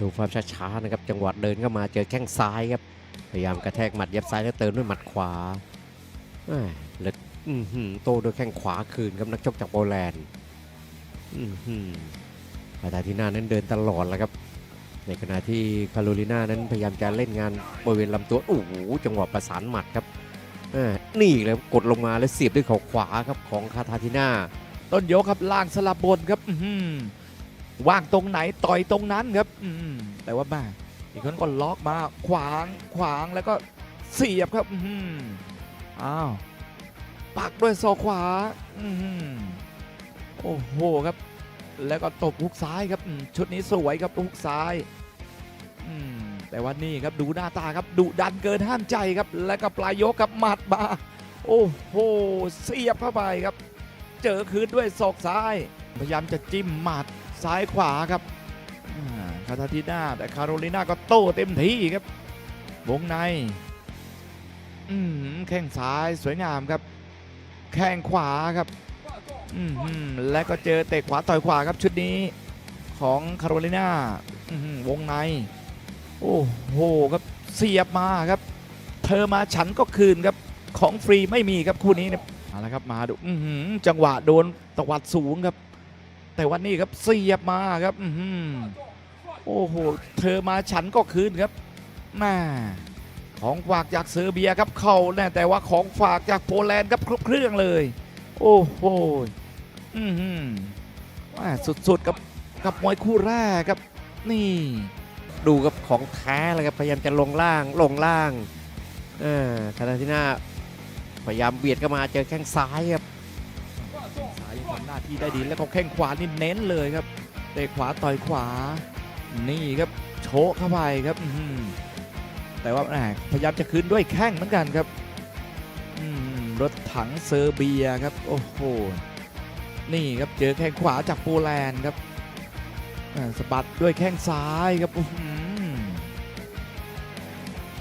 ดูความช้าๆนะครับจังหวะเดินเข้ามาเจอแข้งซ้ายครับพยายามกระแทกหมัดยับซ้ายแล้วเติมด้วยหมัดขวาแล้วอื้โตด้วยแข้งขวาคืนครับนักชกจากโปแลนด์อื้อหือปาตาทิน่านั้นเดินตลอดแล้วครับ ในขณะที่คาโรลิน่านั้นพยายามจะเล่นงานบริเวณลำตัวโอ้โหจังหวะประสานหมัดครับนี่เลยกดลงมาแล้วเสียบด้วยเข่าขวาครับของคาทาทิน่าต้นยกครับล่างสลับบนครับอื ว่างตรงไหนต่อยตรงนั้นครับอืแต่ว่าม่อีกคนก็ล็อกมาขวางขวางแล้วก็เสียบครับอื้อหืออ้าวปักด้วยศอกขวาอืโอ้โหครับ แล้วก็ตบฮุกซ้ายครับชุดนี้สวยครับฮุกซ้ายอืมแต่ว่านี่ครับดูหน้าตาครับดุดันเกินห้ามใจครับ แล้วก็ปลายยกครับหมัดมาโอ้โหเสียบเข้าไปครับ เจอคืนด้วยศอกซ้าย พยายามจะจิ้มหมัด ซ้ายขวาครับอ่าคาทาทิน่าแต่คาโรลิน่าก็โต้เต็มที่ครับ วงในอืมแข้งซ้ายสวยงามครับ แข้งขวาครับอืมและก็เจอเตะขวาต่อยขวาครับชุดนี้ของคาโรลิน่าวงใน โอ้โหครับเสียบมาครับ เธอมาฉันก็คืนครับของฟรีไม่มีครับคู่นี้เนี่ยเอาละครับมาดูจังหวะโดนตวัดสูงครับ แต่วันนี้ครับเสียบมาครับอืโอ้โหเธอมาฉันก็คืนครับแม่ของฝากจากเซอร์เบียครับเข้าแน่แต่ว่าของฝากจากโปแลนด์ครับครบเครื่องเลย โอ้โหอื้อหือแม่สุดๆกับกับมวยคู่แรกครับ นี่ดูกับของแท้เลยครับพยายามจะลงล่างลงล่างเออคาทาทิน่าพยายามเบียดเข้ามาเจอแข้งซ้ายครับ สายทำหน้าที่ได้ดีแล้วก็แข้งขวานี่เน้นเลยครับเตะขวาต่อยขวา นี่ครับโชกเข้าไปครับแต่ว่าพยายามจะคืนด้วยแข้งเหมือนกันครับรถถังเซอร์เบียครับ โอ้โห นี่ครับเจอแข้งขวาจากโปแลนด์ครับสะบัดด้วยแข้งซ้ายครับ